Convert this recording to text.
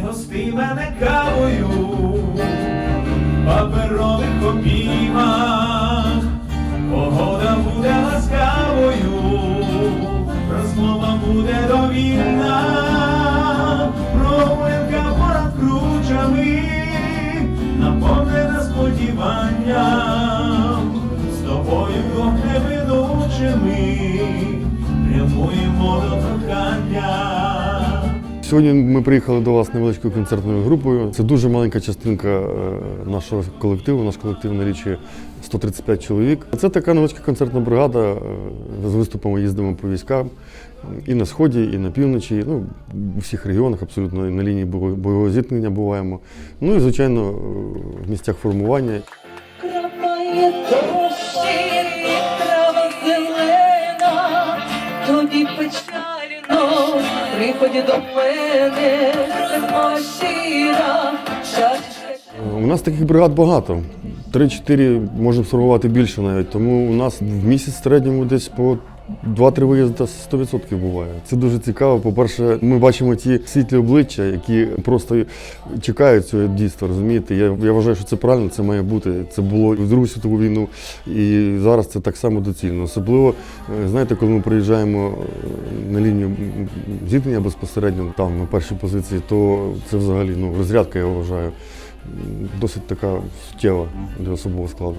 Пригости мене кавою, паперових обіймах, погода буде ласкавою, розмова буде довільна, прогулянка понад кручами, наповнена сподіванням, з тобою двох Сьогодні ми приїхали до вас невеличкою концертною групою. Це дуже маленька частинка е, нашого колективу. Наш колектив налічує 135 чоловік. Це така невеличка концертна бригада. е, З виступами їздимо по військам і на сході, і на півночі. Ну, у всіх регіонах абсолютно і на лінії бойового- зіткнення буваємо. Ну і звичайно е, в місцях формування. Крапає дощі, печально, приходь до мене, зима щира. У нас таких бригад багато. Три-чотири можемо сформувати більше навіть. Тому у нас в місяць середньому десь по 2-3 виїзди 100% буває. Це дуже цікаво. По-перше, ми бачимо ті світлі обличчя, які просто чекають цього дійства. Розумієте? Я, я вважаю, що це правильно, це має бути. Це було і в Другу світову війну, і зараз це так само доцільно. Особливо, е, знаєте, коли ми приїжджаємо е, на лінію зіткнення безпосередньо там на першій позиції, то це взагалі ну, розрядка, я вважаю. Досить така суттєва для особового складу.